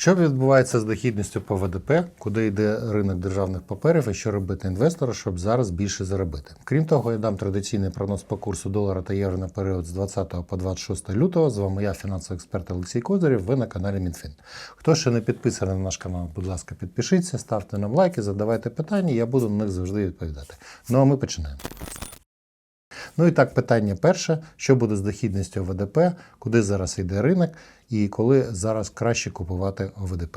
Що відбувається з дохідністю по ВДП, куди йде ринок державних паперів і що робити інвестору, щоб зараз більше заробити? Крім того, я дам традиційний прогноз по курсу долара та євро на період з 20 по 26 лютого. З вами я, фінансовий експерт Олексій Козирєв. Ви на каналі МінФін. Хто ще не підписаний на наш канал, будь ласка, підпишіться, ставте нам лайки, задавайте питання, я буду на них завжди відповідати. Ну а ми починаємо. Ну і так, питання перше: що буде з дохідністю ВДП, куди зараз йде ринок, і коли зараз краще купувати ОВДП.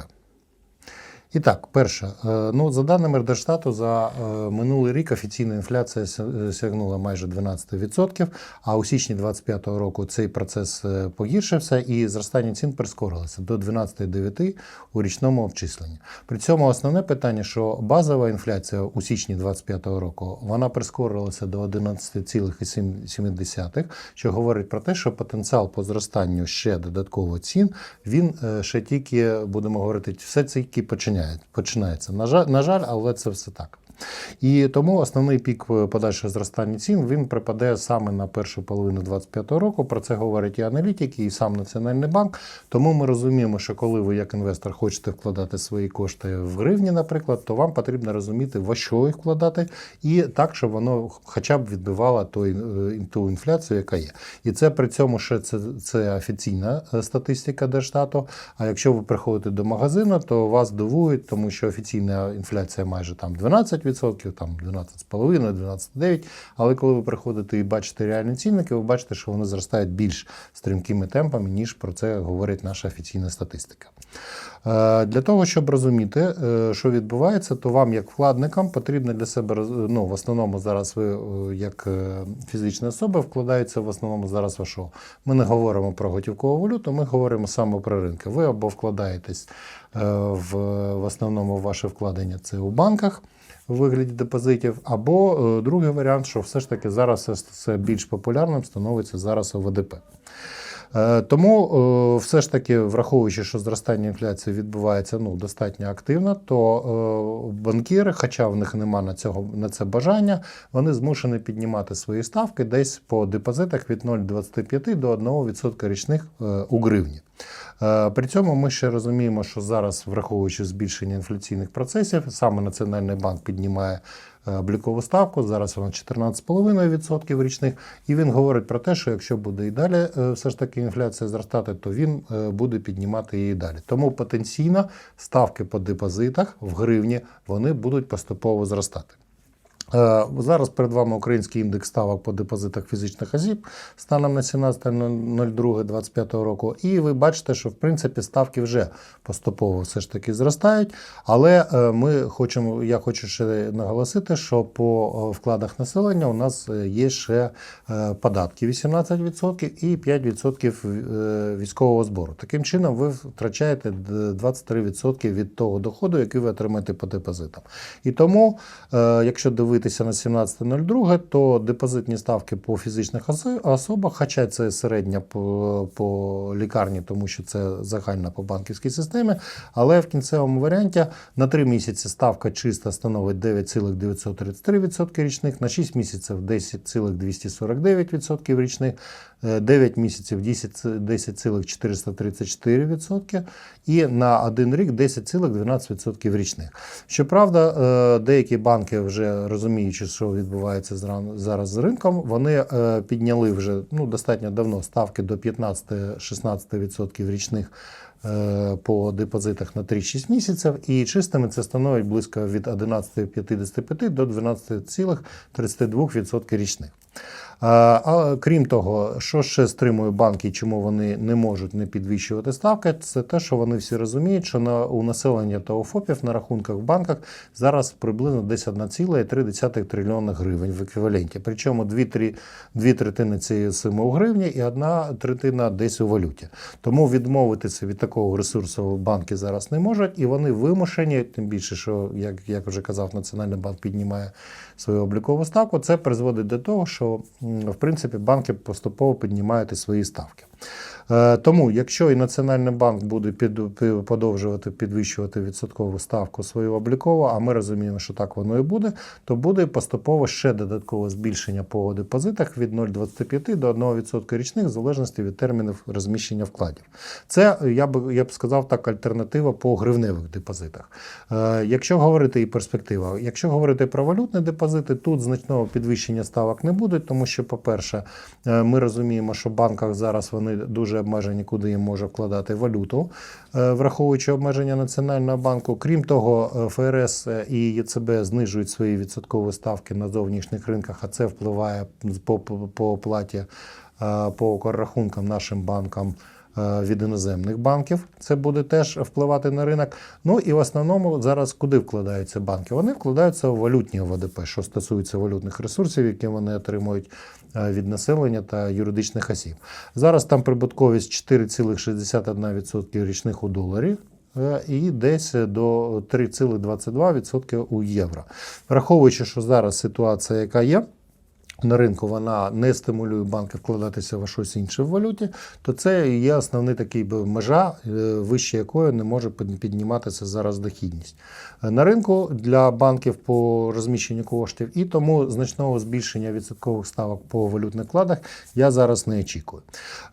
І так, перше, е, ну за даними Держстату, за е, минулий рік офіційна інфляція сягнула майже 12%, а у січні 2025 року цей процес е, погіршився і зростання цін прискорилося до 12,9 у річному обчисленні. При цьому основне питання, що базова інфляція у січні 2025 року вона прискорилася до 11,7, що говорить про те, що потенціал по зростанню ще додатково цін він е, ще тільки будемо говорити, все це тільки починає, починається. На жаль, на жаль, але це все так. І тому основний пік е, подальшого зростання цін він припаде саме на першу половину 2025 року. Про це говорять і аналітики, і сам Національний банк. Тому ми розуміємо, що коли ви як інвестор хочете вкладати свої кошти в гривні, наприклад, то вам потрібно розуміти, во що їх вкладати, і так, щоб воно хоча б відбивало той, е, ту інфляцію, яка є. І це при цьому ще це, це офіційна е, статистика Держстату. А якщо ви приходите до магазину, то вас дивують, тому що офіційна інфляція майже там 12%, там 12,5%, 12,9%. Але коли ви приходите і бачите реальні цінники, ви бачите, що вони зростають більш стрімкими темпами, ніж про це говорить наша офіційна статистика. Е, Для того, щоб розуміти, е, що відбувається, то вам, як вкладникам, потрібно для себе ну, в основному зараз ви, е, як фізична особа, вкладається в основному зараз в що? Ми не говоримо про готівкову валюту, ми говоримо саме про ринки. Ви або вкладаєтесь в, в основному ваше вкладення це у банках. Вигляді депозитів, або е, другий варіант, що все ж таки зараз все більш популярним становиться зараз ОВДП. Е, Тому е, все ж таки, враховуючи, що зростання інфляції відбувається ну, достатньо активно, то е, банкіри, хоча в них нема на, цього, на це бажання, вони змушені піднімати свої ставки десь по депозитах від 0,25 до 1% річних у гривні. При цьому ми ще розуміємо, що зараз, враховуючи збільшення інфляційних процесів, саме Національний банк піднімає облікову ставку. Зараз вона 14,5% річних. І він говорить про те, що якщо буде і далі е, все ж таки інфляція зростати, то він е, буде піднімати її далі. Тому потенційно ставки по депозитах в гривні вони будуть поступово зростати. Е, Зараз перед вами український індекс ставок по депозитах фізичних осіб станом на 17.02.25 року. І ви бачите, що в принципі ставки вже поступово все ж таки зростають. Але е, ми хочемо, я хочу ще наголосити, що по е, вкладах населення у нас є ще податки 18% і 5% е, військового збору. Таким чином, ви втрачаєте 23% від того доходу, який ви отримаєте по депозитам. І тому, якщо дивитися на 17.02, то депозитні ставки по фізичних особах, хоча це середня по, по лікарні, тому що це загальна по банківській системі, але в кінцевому варіанті на 3 місяці ставка чиста становить 9,933% річних, на 6 місяців 10,249% річних, 9 місяців 10,434% і на 1 рік 10,12% річних. Щоправда, е, деякі банки вже розуміючи, що відбувається зараз з ринком, вони е, підняли вже ну, достатньо давно ставки до 15-16% річних е, по депозитах на 3-6 місяців, і чистими це становить близько від 11,55 до 12,32% річних. А, крім того, що ще стримує банки, чому вони не можуть не підвищувати ставки, це те, що вони всі розуміють, що на у населення та у ФОПів на рахунках в банках зараз приблизно десь 1,3 трильйона гривень в еквіваленті. Причому дві, три, дві третини цієї суми у гривні і одна третина десь у валюті. Тому відмовитися від такого ресурсу банки зараз не можуть, і вони вимушені, тим більше, що як, як вже казав, Національний банк піднімає свою облікову ставку. Це призводить до того, що в принципі банки поступово піднімають і свої ставки. Е, Тому, якщо і Національний банк буде під, подовжувати підвищувати відсоткову ставку свою облікову, а ми розуміємо, що так воно і буде, то буде поступово ще додаткове збільшення по депозитах від 0,25 до 1% річних, в залежності від термінів розміщення вкладів. Це я б я б сказав так, альтернатива по гривневих депозитах. Е, якщо говорити і перспектива, якщо говорити про валютні депозити, тут значного підвищення ставок не буде, тому що, по-перше, е, ми розуміємо, що в банках зараз вони дуже обмежені, куди їм може вкладати валюту, е, враховуючи обмеження Національного банку. Крім того, е, ФРС і ЄЦБ знижують свої відсоткові ставки на зовнішніх ринках, а це впливає по, по, оплаті е, по рахункам нашим банкам е, від іноземних банків. Це буде теж впливати на ринок. Ну і в основному зараз куди вкладаються банки? Вони вкладаються в валютні ОВДП, що стосується валютних ресурсів, які вони отримують е, від населення та юридичних осіб. Зараз там прибутковість 4,61% річних у доларі. е, І десь до 3,22% у євро. Враховуючи, що зараз ситуація, яка є, на ринку вона не стимулює банки вкладатися в щось інше в валюті, то це є основний такий межа, е, вище якої не може підніматися зараз дохідність. Е, На ринку для банків по розміщенню коштів і тому значного збільшення відсоткових ставок по валютних вкладах я зараз не очікую.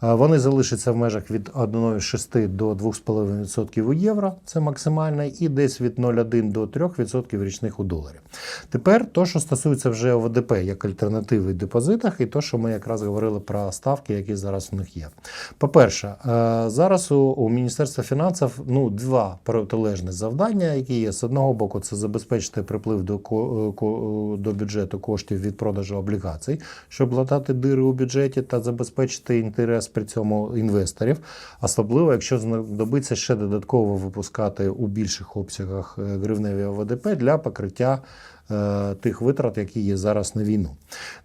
Е, Вони залишаться в межах від 1,6 до 2,5% у євро, це максимальне, і десь від 0,1 до 3% річних у доларі. Тепер то, що стосується вже ОВДП як альтернативи в депозитах, і то, що ми якраз говорили про ставки, які зараз у них є. По-перше, е, зараз у, Міністерства фінансів ну, два протилежні завдання, які є. З одного боку, це забезпечити приплив до, ко- ко- до бюджету коштів від продажу облігацій, щоб латати дири у бюджеті та забезпечити інтерес при цьому інвесторів, особливо якщо знадобиться ще додатково випускати у більших обсягах е, гривневі ОВДП для покриття е, тих витрат, які є зараз на війну.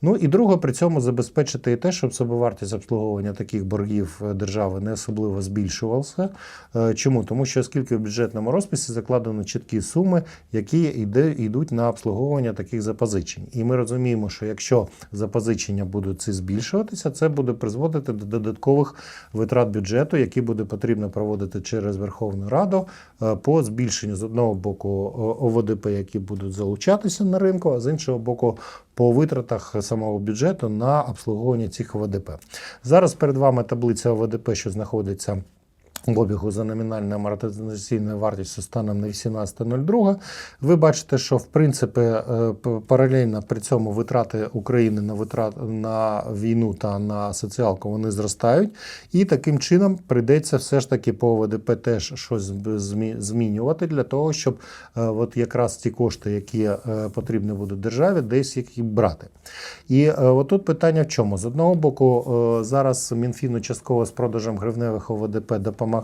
Ну і друге, при цьому забезпечити і те, щоб собівартість обслуговування таких боргів е, держави не особливо збільшувалася. Е, Чому? Тому що оскільки в бюджетному розписі закладено чіткі суми, які йде, йдуть на обслуговування таких запозичень. І ми розуміємо, що якщо запозичення будуть ці збільшуватися, це буде призводити до додаткових витрат бюджету, які буде потрібно проводити через Верховну Раду е, по збільшенню з одного боку ОВДП, які будуть залучатися на ринку, а з іншого боку по витратах самого бюджету на обслуговування цих ОВДП. Зараз перед вами таблиця ОВДП, що знаходиться обігу за номінальною амортизаційною вартістю станом на 18.02. Ви бачите, що в принципі е, паралельно при цьому витрати України на витрат на війну та на соціалку вони зростають, і таким чином прийдеться все ж таки по ОВДП теж щось змінювати для того, щоб е, от якраз ті кошти, які е, потрібні будуть державі, десь їх брати. І отут питання в чому? З одного боку, зараз Мінфін частково з продажем гривневих ОВДП допомагає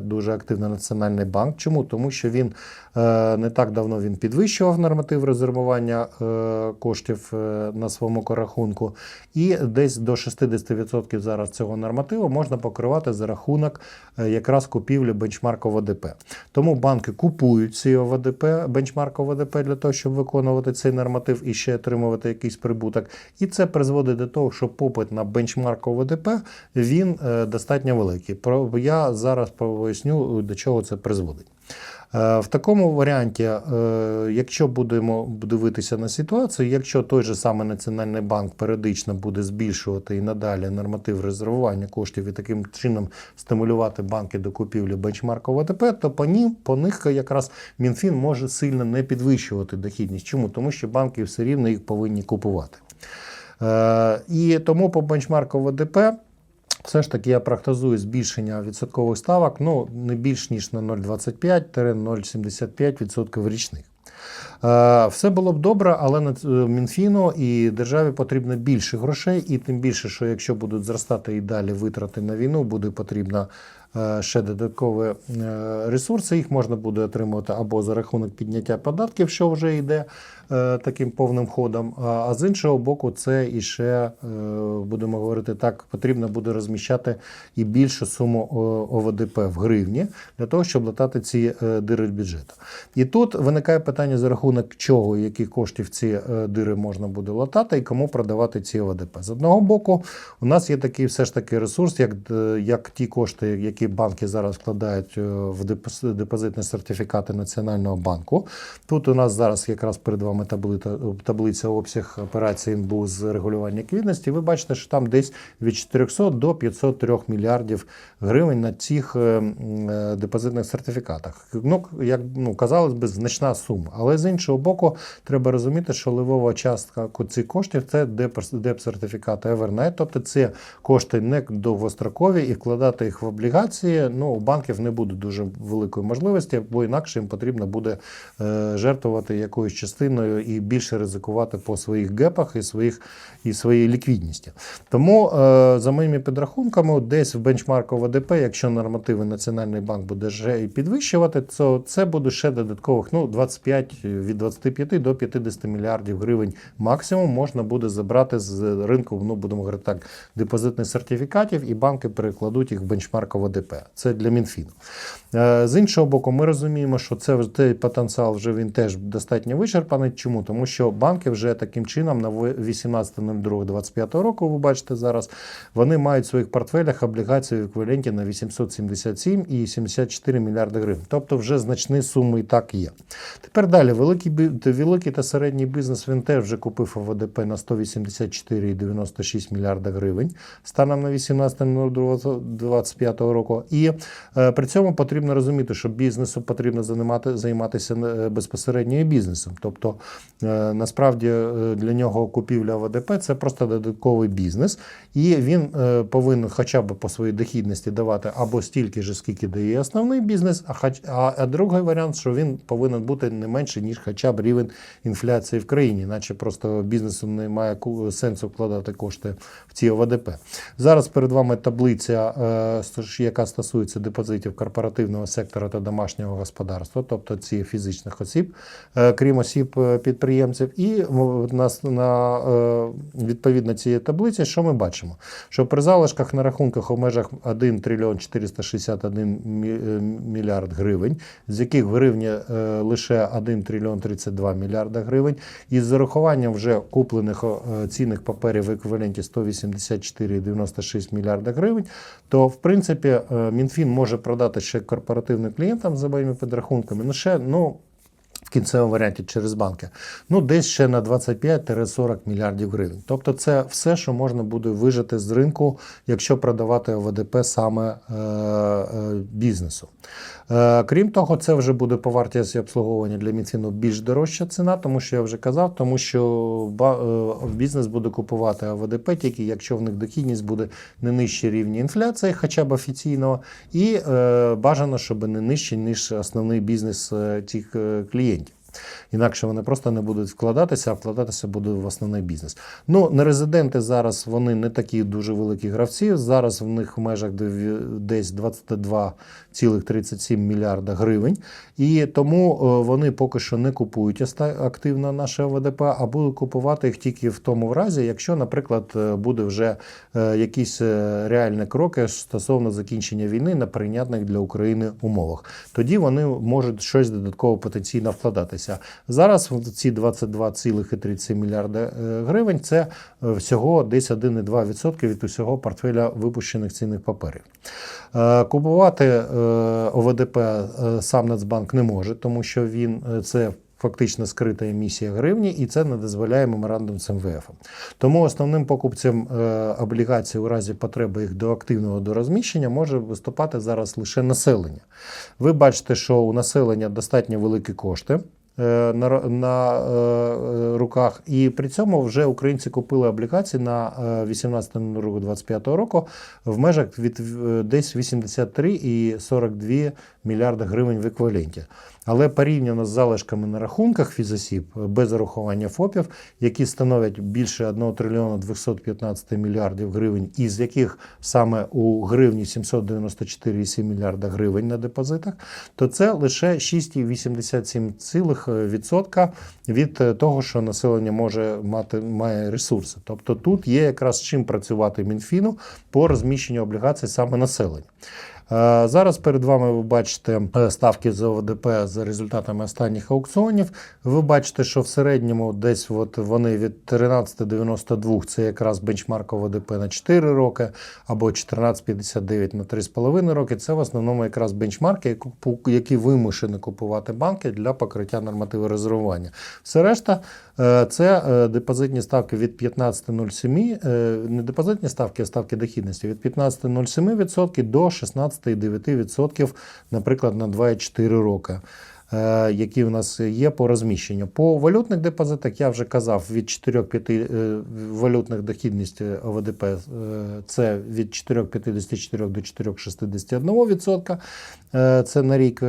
дуже активно Національний банк. Чому? Тому що він е, не так давно він підвищував норматив резервування е, коштів е, на своєму корахунку, і десь до 60% зараз цього нормативу можна покривати за рахунок якраз купівлі бенчмарку ОВДП. Тому банки купують ці ОВДП, бенчмарк ОВДП для того, щоб виконувати цей норматив і ще отримувати якийсь прибуток. І це призводить до того, що попит на бенчмарк ОВДП він достатньо великий. Я зараз поясню, до чого це призводить. Е, В такому варіанті, е, якщо будемо дивитися на ситуацію, якщо той же самий Національний банк періодично буде збільшувати і надалі норматив резервування коштів і таким чином стимулювати банки до купівлі бенчмарку ВТП, то по ним по них якраз Мінфін може сильно не підвищувати дохідність. Чому? Тому що банки все рівно їх повинні купувати. Е, І тому по бенчмарку ВДП все ж таки я прогнозую збільшення відсоткових ставок ну, не більш ніж на 0,25-0,75% річних. Е, Все було б добре, але на Мінфіну і державі потрібно більше грошей, і тим більше, що якщо будуть зростати і далі витрати на війну, буде потрібно е, ще додаткові е, ресурси. Їх можна буде отримувати або за рахунок підняття податків, що вже йде е, таким повним ходом. А з іншого боку, це і ще е, будемо говорити так, потрібно буде розміщати і більшу суму ОВДП в гривні для того, щоб латати ці е, дири бюджету. І тут виникає питання за рахунок чого, і яких коштів ці е, дири можна буде латати і кому продавати ці ОВДП. З одного боку, у нас є такий все ж таки ресурс, як, е, як ті кошти, які банки зараз вкладають е, в депоз- депозитні сертифікати Національного банку. Тут у нас зараз якраз перед вами таблиця, обсяг операцій НБУ з регулювання квітності. Ви бачите, що там десь від 400 до 503 мільярдів гривень на цих е, м, е, депозитних сертифікатах. Ну, як ну, казалось би, значна сума. Але з іншого боку, треба розуміти, що ливова частка цих коштів це деп- деп-сертифікати Evernight, тобто це кошти не довгострокові, і вкладати їх в облігації. Ну, у банків не буде дуже великої можливості, бо інакше їм потрібно буде е, жертвувати якоюсь частиною і більше ризикувати по своїх гепах і своїх і своїй ліквідності. Тому, е, за моїми підрахунками, десь в бенчмарку ВДП, якщо нормативи Національний банк буде вже підвищувати, то це буде ще додаткових ну, 25, від 25 до 50 мільярдів гривень максимум можна буде забрати з ринку, ну будемо говорити так, депозитних сертифікатів, і банки перекладуть їх в бенчмарк ВДП. Це для Мінфіну. Е, З іншого боку, ми розуміємо, що це цей потенціал вже він теж достатньо вичерпаний. Чому? Тому що банки вже таким чином на 18.02.25 року, ви бачите зараз, вони мають в своїх портфелях облігації в еквіваленті на 877 і 74 мільярди гривень. Тобто вже значні суми і так є. Тепер далі, великий, великий та середній бізнес він теж вже купив ОВДП на 184,96 мільярда гривень станом на 18.02.25 року. І е, при цьому потрібно розуміти, що бізнесу потрібно займати, займатися е, безпосередньо бізнесом. Тобто, е, насправді е, для нього купівля ОВДП це просто додатковий бізнес, і він е, повинен хоча б по своїй дохідності давати або стільки ж, скільки дає основний бізнес, а, хоч, а, а другий варіант, що він повинен бути не менше, ніж хоча б рівень інфляції в країні, іначе просто бізнесу немає ку- сенсу вкладати кошти в ці ОВДП. Зараз перед вами таблиця, е, яка стосується депозитів корпоративного сектора та домашнього господарства, тобто ці фізичних осіб, е, крім осіб е, підприємців. І нас на відповідно цієї таблиці, що ми бачимо? Що при залишках на рахунках у межах 1 трильйон 461 е, мільярд гривень, з яких в гривні лише 1 трильйон 32 мільярда гривень, і з зарахуванням вже куплених е, цінних паперів в еквіваленті 184,96 мільярда гривень, то в принципі е, Мінфін може продати ще корпоративним клієнтам за моїми підрахунками. Ну ще ну. В кінцевому варіанті через банки, ну десь ще на 25-40 мільярдів гривень. Тобто, це все, що можна буде вижити з ринку, якщо продавати ОВДП саме е, е, бізнесу. Е, крім того, це вже буде по вартості обслуговування для Мінфіну більш дорожча ціна, тому що я вже казав, тому що е, бізнес буде купувати АВДП, тільки якщо в них дохідність буде не нижче рівня інфляції, хоча б офіційного, і е, бажано, щоб не нижче, ніж основний бізнес цих клієнтів. Інакше вони просто не будуть вкладатися, а вкладатися буде в основний бізнес. Ну, нерезиденти зараз вони не такі дуже великі гравці. Зараз в них в межах десь 22,37 мільярда гривень. І тому е, вони поки що не купують активно наше ОВДП, а будуть купувати їх тільки в тому разі, якщо, наприклад, е, буде вже е, якісь реальні кроки стосовно закінчення війни на прийнятних для України умовах. Тоді вони можуть щось додатково потенційно вкладатися. Зараз ці 22,37 мільярда е, гривень це е, всього десь 1,2% від усього портфеля випущених цінних паперів. Е, Купувати ОВДП сам Нацбанк не може, тому що він це фактично скрита емісія гривні, і це не дозволяє меморандум з МВФ. Тому основним покупцем облігацій у разі потреби їх до активного дорозміщення може виступати зараз лише населення. Ви бачите, що у населення достатньо великі кошти. Е, на, на е, е, руках. І при цьому вже українці купили облігації на 18.02.25 року в межах від десь 83,42 мільярда гривень в еквіваленті. Але порівняно з залишками на рахунках фізосіб е, без зарахування ФОПів, які становлять більше 1 трильйона 215 мільярдів гривень, із яких саме у гривні 794,7 мільярда гривень на депозитах, то це лише 6,87% від е, того, що населення може мати має ресурси. Тобто тут є якраз чим працювати Мінфіну по розміщенню облігацій саме населення. Е, Зараз перед вами ви бачите е, ставки за ОВДП за результатами останніх аукціонів. Ви бачите, що в середньому десь от вони від 13,92 це якраз бенчмарк ОВДП на 4 роки, або 14,59 на 3,5 роки. Це в основному якраз бенчмарки, які вимушені купувати банки для покриття нормативу резервування. Все решта це е, депозитні ставки від 15,07, е, не депозитні ставки, а ставки дохідності від 15,07% до 16,9%, наприклад, на 2,4 роки. Е, Які у нас є по розміщенню. По валютних депозитах я вже казав від 4-5 е, валютних дохідності ОВДП е, це від 4,54 до 4,61%. Е, Це на рік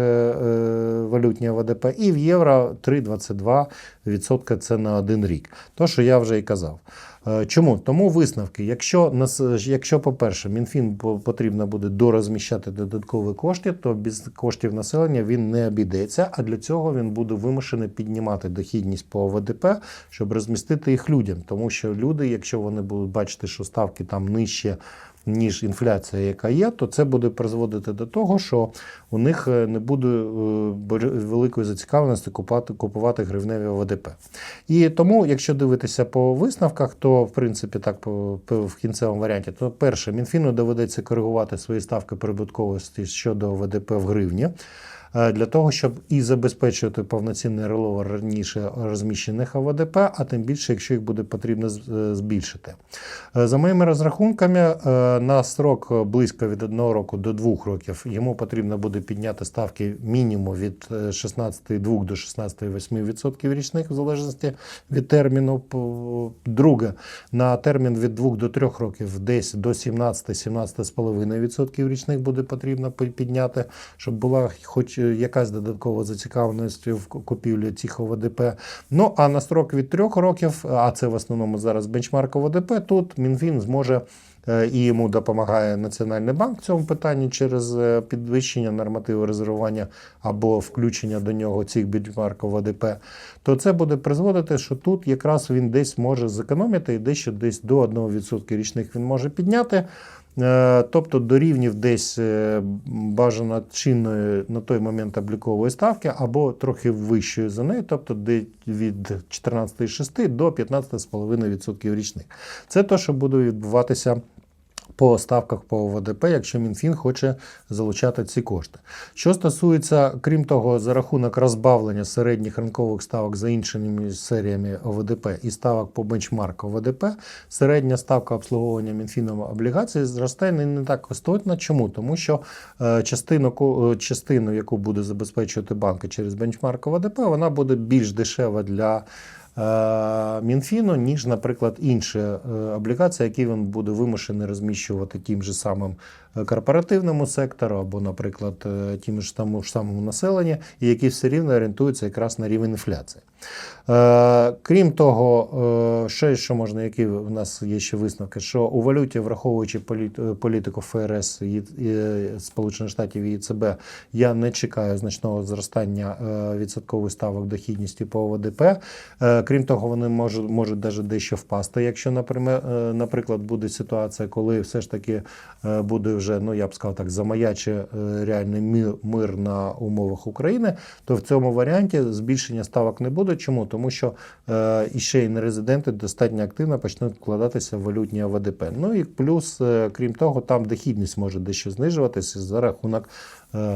валютні ОВДП. І в євро 3,22% це на один рік. То, що я вже і казав. Е, Чому? Тому висновки. Якщо, нас- якщо по-перше, Мінфін по- потрібно буде дорозміщати додаткові кошти, то без коштів населення він не обійдеться, а для цього він буде вимушений піднімати дохідність по ОВДП, щоб розмістити їх людям. Тому що люди, якщо вони будуть бачити, що ставки там нижче, ніж інфляція, яка є, то це буде призводити до того, що у них е, не буде е, великої зацікавленості купувати, купувати гривневі ОВДП. І тому, якщо дивитися по висновках, то в принципі так в кінцевому варіанті, то перше, Мінфіну доведеться коригувати свої ставки прибутковості щодо ОВДП в гривні. Е, Для того, щоб і забезпечувати повноцінний реловер раніше розміщених ОВДП, а тим більше, якщо їх буде потрібно е, збільшити. Е, За моїми розрахунками, на срок е, близько від 1 року до 2 років йому потрібно буде підняти ставки мінімум від е, 16,2 до 16,8% річних, в залежності від терміну. Друге, на термін від 2 до 3 років десь до 17-17,5% річних буде потрібно підняти, щоб була хоч якась додаткова зацікавленість в купівлі цих ОВДП. Ну а на строк від 3 років, а це в основному зараз бенчмарк ОВДП, тут Мінфін зможе. е, І йому допомагає Національний банк в цьому питанні через е, підвищення нормативу резервування або включення до нього цих бенчмарків ОВДП, то це буде призводити, що тут якраз він десь може зекономити і дещо десь до 1% річних він може підняти. Е, Тобто до рівнів десь е, бажано чинної на той момент облікової ставки або трохи вищої за неї, тобто від 14,6 до 15,5% річних. Це те, що буде відбуватися по ставках по ОВДП, якщо Мінфін хоче залучати ці кошти. Що стосується, крім того, за рахунок розбавлення середніх ринкових ставок за іншими серіями ОВДП і ставок по бенчмарку ОВДП, середня ставка обслуговування Мінфіном облігацій зросте не, так істотно. Чому? Тому що е, частину, ко- е, частину, яку буде забезпечувати банки через бенчмарк ОВДП, вона буде більш дешева для Мінфіну, ніж, наприклад, інші е, облігації, які він буде вимушений розміщувати тим же самим е, корпоративному сектору, або, наприклад, е, тим ж тому ж самому населенню, і які все рівно орієнтуються якраз на рівень інфляції. Е, Крім того, е, ще що можна, які в нас є ще висновки, що у валюті, враховуючи політ- політику ФРС і, Сполучених Штатів і ЄЦБ, я не чекаю значного зростання відсоткових ставок дохідності по ОВДП. Крім того, вони можуть, можуть навіть дещо впасти, якщо, наприклад, буде ситуація, коли все ж таки буде вже, ну я б сказав так, замаяче е, реальний мир, на умовах України, то в цьому варіанті збільшення ставок не буде. Чому? Тому що е, іще й нерезиденти достатньо активно почнуть вкладатися в валютні АВДП. Ну і плюс, е, крім того, там дохідність може дещо знижуватися за рахунок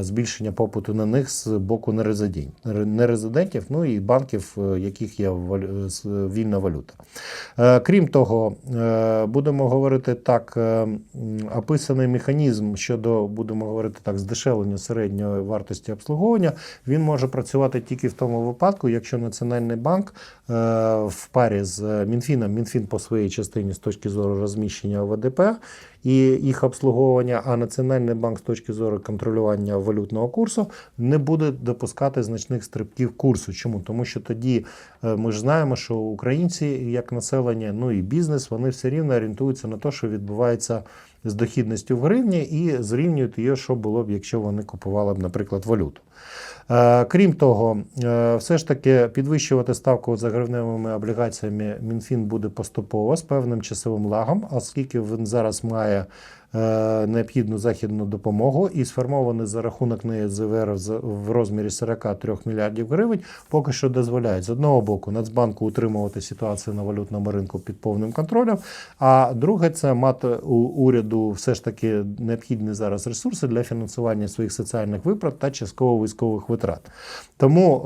збільшення попиту на них з боку нерезидент- ре- нерезидентів, ну і банків, е, яких є е, вільна валюта. Е, Крім того, е, будемо говорити так, е, описаний механізм щодо, будемо говорити так, здешевлення середньої вартості обслуговування, він може працювати тільки в тому випадку, якщо Національний банк е, в парі з Мінфіном, Мінфін по своїй частині з точки зору розміщення ОВДП і їх обслуговування, а Національний банк з точки зору контролювання валютного курсу не буде допускати значних стрибків курсу. Чому? Тому що тоді е, ми ж знаємо, що українці, як населення, ну і бізнес, вони все рівно орієнтуються на те, що відбувається з дохідністю в гривні, і зрівнюють її, що було б, якщо вони купували б, наприклад, валюту. Е, Крім того, е, все ж таки підвищувати ставку за гривневими облігаціями Мінфін буде поступово з певним часовим лагом, оскільки він зараз має необхідну західну допомогу і сформований за рахунок неї ЗВР в розмірі 43 мільярдів гривень, поки що дозволяють з одного боку Нацбанку утримувати ситуацію на валютному ринку під повним контролем. А друге, це мати у уряду все ж таки необхідні зараз ресурси для фінансування своїх соціальних виплат та частково військових витрат. Тому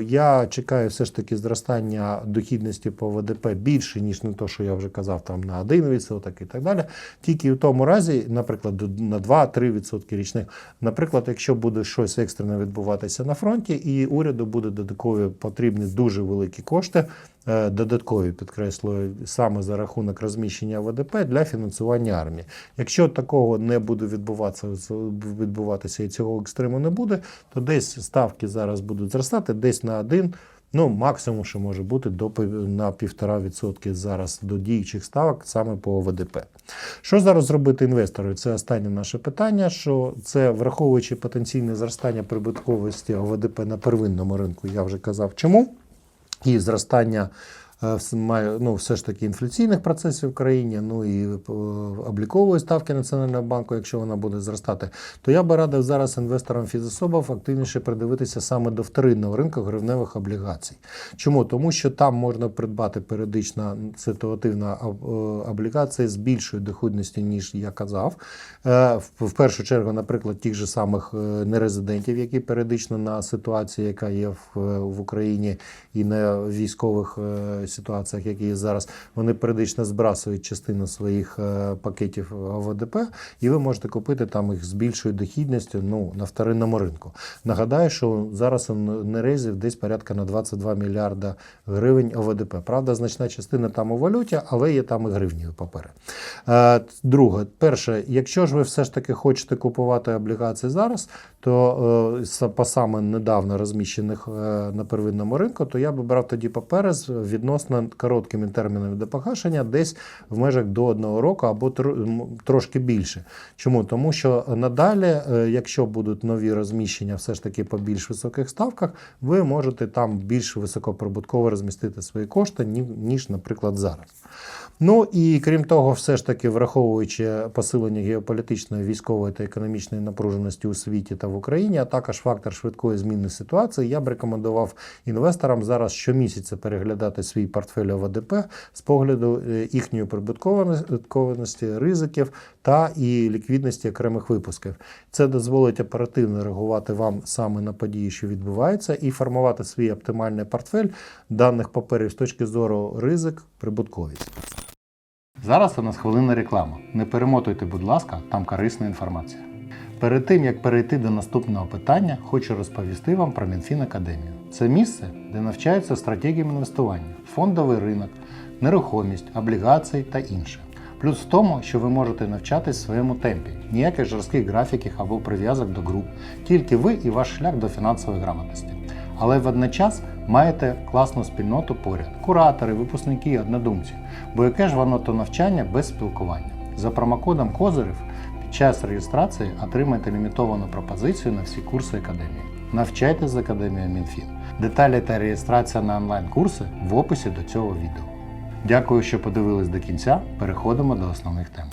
е, я чекаю все ж таки зростання дохідності по ВДП більше, ніж не то, що я вже казав, там на 1% і так далі. Тільки в тому разі, наприклад, до- на 2-3% річних. Наприклад, якщо буде щось екстрене відбуватися на фронті, і уряду буде додаткові потрібні дуже великі кошти, е, додаткові підкреслюю, саме за рахунок розміщення ВДП для фінансування армії. Якщо такого не буде відбуватися, відбуватися і цього екстриму не буде, то десь ставки зараз будуть зростати, десь на один. Ну, максимум, що може бути до на 1,5% зараз до діючих ставок саме по ОВДП. Що зараз зробити інвестору? Це останнє наше питання. Що це враховуючи потенційне зростання прибутковості ОВДП на первинному ринку, я вже казав, чому і зростання ну, все ж таки інфляційних процесів в країні, ну і е, облікової ставки Національного банку, якщо вона буде зростати, то я би радив зараз інвесторам фізособів активніше придивитися саме до вторинного ринку гривневих облігацій. Чому? Тому що там можна придбати періодично ситуативна е, облігація з більшою доходністю, ніж я казав. Е, В першу чергу, наприклад, тих же самих е, нерезидентів, які періодично на ситуації, яка є в, е, Україні, і на військових е, ситуаціях, які є зараз, вони періодично збрасують частину своїх е, пакетів ОВДП, і ви можете купити там їх з більшою дохідністю ну, на вторинному ринку. Нагадаю, що зараз у нерезів десь порядка на 22 мільярда гривень ОВДП. Правда, значна частина там у валюті, але є там і гривневі папери. Е, Друге, перше, якщо ж ви все ж таки хочете купувати облігації зараз, то е, по саме недавно розміщених на первинному ринку, то я би брав тоді папери з відносно короткими термінами до погашення, десь в межах до одного року або трошки більше. Чому? Тому що надалі, е, якщо будуть нові розміщення, все ж таки по більш високих ставках, ви можете там більш високоприбутково розмістити свої кошти, ніж, наприклад, зараз. Ну і крім того, все ж таки, враховуючи посилення геополітичної, військової та економічної напруженості у світі та в Україні, а також фактор швидкої зміни ситуації, я б рекомендував інвесторам зараз щомісяця переглядати свій портфель ОВДП з погляду е, їхньої прибутковості, ризиків та і ліквідності окремих випусків. Це дозволить оперативно реагувати вам саме на події, що відбуваються, і формувати свій оптимальний портфель даних паперів з точки зору ризик, прибутковість. Зараз у нас хвилина реклама. Не перемотуйте, будь ласка, там корисна інформація. Перед тим як перейти до наступного питання, хочу розповісти вам про Мінфін Академію. Це місце, де навчаються стратегіям інвестування, фондовий ринок, нерухомість, облігації та інше. Плюс в тому, що ви можете навчатись в своєму темпі, ніяких жорстких графіків або прив'язок до груп, тільки ви і ваш шлях до фінансової грамотності. Але водночас маєте класну спільноту поряд, куратори, випускники, однодумці. Бо яке ж воно то навчання без спілкування? За промокодом Козирів під час реєстрації отримайте лімітовану пропозицію на всі курси академії. Навчайтесь з академією Мінфін. Деталі та реєстрація на онлайн-курси в описі до цього відео. Дякую, що подивились до кінця. Переходимо до основних тем.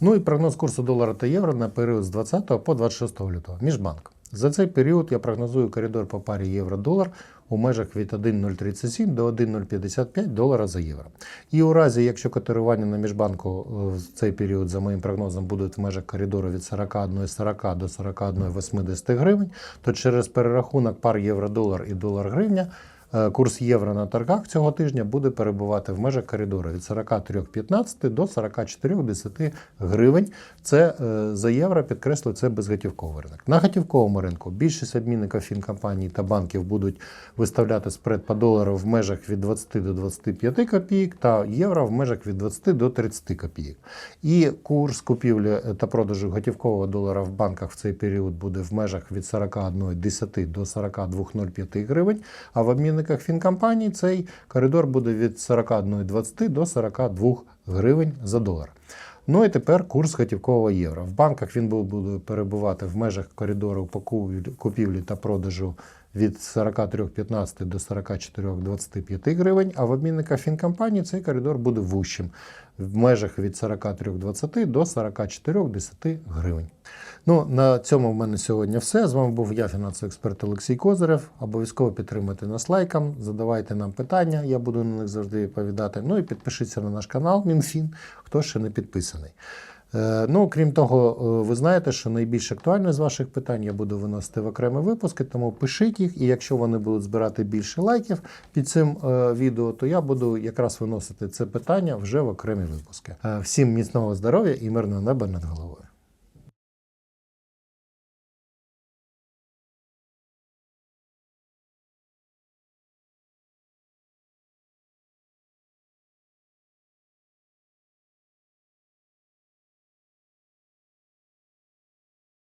Ну і прогноз курсу долара та євро на період з 20 по 26 лютого. Міжбанк. За цей період я прогнозую коридор по парі євро-долар у межах від 1,037 до 1,055 долара за євро. І у разі, якщо котирування на міжбанку е, в цей період, за моїм прогнозом, будуть в межах коридору від 41,40 до 41,80 гривень, то через перерахунок пар євро-долар і долар-гривня Е, Курс євро на торгах цього тижня буде перебувати в межах коридору від 43,15 до 44,10 гривень. Це е, за євро, підкреслю, це безготівковий ринок. На готівковому ринку більшість адмінників фінкомпаній та банків будуть виставляти спред по долару в межах від 20 до 25 копійок та євро в межах від 20 до 30 копійок. І курс купівлі та продажу готівкового долара в банках в цей період буде в межах від 41,10 до 42,05 гривень, а в обмінниках фінкомпаній цей коридор буде від 41,20 до 42 гривень за долар. Ну і тепер курс готівкового євро. В банках він буде перебувати в межах коридору по купівлі- та продажу від 43,15 до 44,25 гривень, а в обмінниках фінкомпаній цей коридор буде вущим в межах від 43,20 до 44,10 гривень. Ну, на цьому в мене сьогодні все. З вами був я, фінансовий експерт Олексій Козирев. Обов'язково підтримайте нас лайком, задавайте нам питання, я буду на них завжди відповідати. Ну і підпишіться на наш канал Мінфін, хто ще не підписаний. Е, Ну, крім того, е, ви знаєте, що найбільш актуальне з ваших питань я буду виносити в окремі випуски, тому пишіть їх, і якщо вони будуть збирати більше лайків під цим е, відео, то я буду якраз виносити це питання вже в окремі випуски. Всім міцного здоров'я і мирного неба над головою.